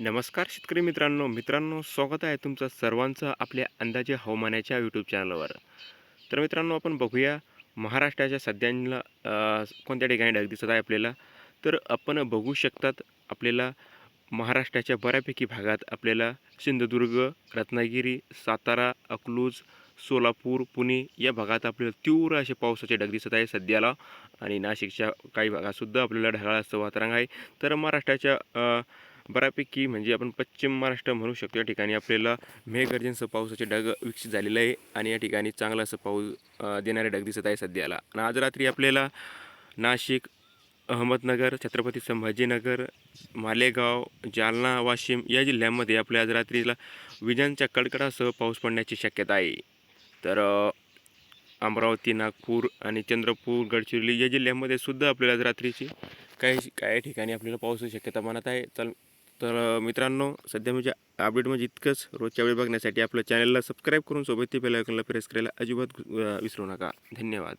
नमस्कार शेतकरी मित्रांनो. मित्रांनो स्वागत आहे तुमचं सर्वांचं आपल्या अंदाजे हवामानाच्या यूट्यूब चॅनलवर तर मित्रांनो आपण बघूया महाराष्ट्राच्या सध्याला कोणत्या ठिकाणी ढग दिसत आहे आपल्याला. तर आपण बघू शकतात आपल्याला महाराष्ट्राच्या बऱ्यापैकी भागात आपल्याला सिंधुदुर्ग रत्नागिरी सातारा अकलूज सोलापूर पुणे या भागात आपल्याला तीव्र असे पावसाचे ढग दिसत आहे सध्याला. आणि नाशिकच्या काही भागातसुद्धा आपल्याला ढगाळाचं असं वातावरण आहे. तर महाराष्ट्राच्या बऱ्यापैकी म्हणजे आपण पश्चिम महाराष्ट्र म्हणू शकतो या ठिकाणी आपल्याला मेघगर्जनचं पावसाचे ढग विकसित झालेलं आहे आणि या ठिकाणी चांगला असं पाऊस देणारे ढग दिसत आहे सध्याला. आणि आज रात्री आपल्याला नाशिक अहमदनगर छत्रपती संभाजीनगर मालेगाव जालना वाशिम या जिल्ह्यांमध्ये आपल्या आज रात्रीला विजांच्या कडकडासह पाऊस पडण्याची शक्यता आहे. तर अमरावती नागपूर आणि चंद्रपूर गडचिरोली या जिल्ह्यांमध्ये सुद्धा आपल्याला आज रात्रीची काही काही ठिकाणी आपल्याला पावसाची शक्यता म्हणत आहे. चल तर मित्रांनो सध्या म्हणजे अपडेट म्हणजे इतकंच. रोजच्या वेळ बघण्यासाठी आपल्या चॅनलला सबस्क्राईब करून सोबत ते बेल आयकॉनला प्रेस करायला अजिबात विसरू नका. धन्यवाद.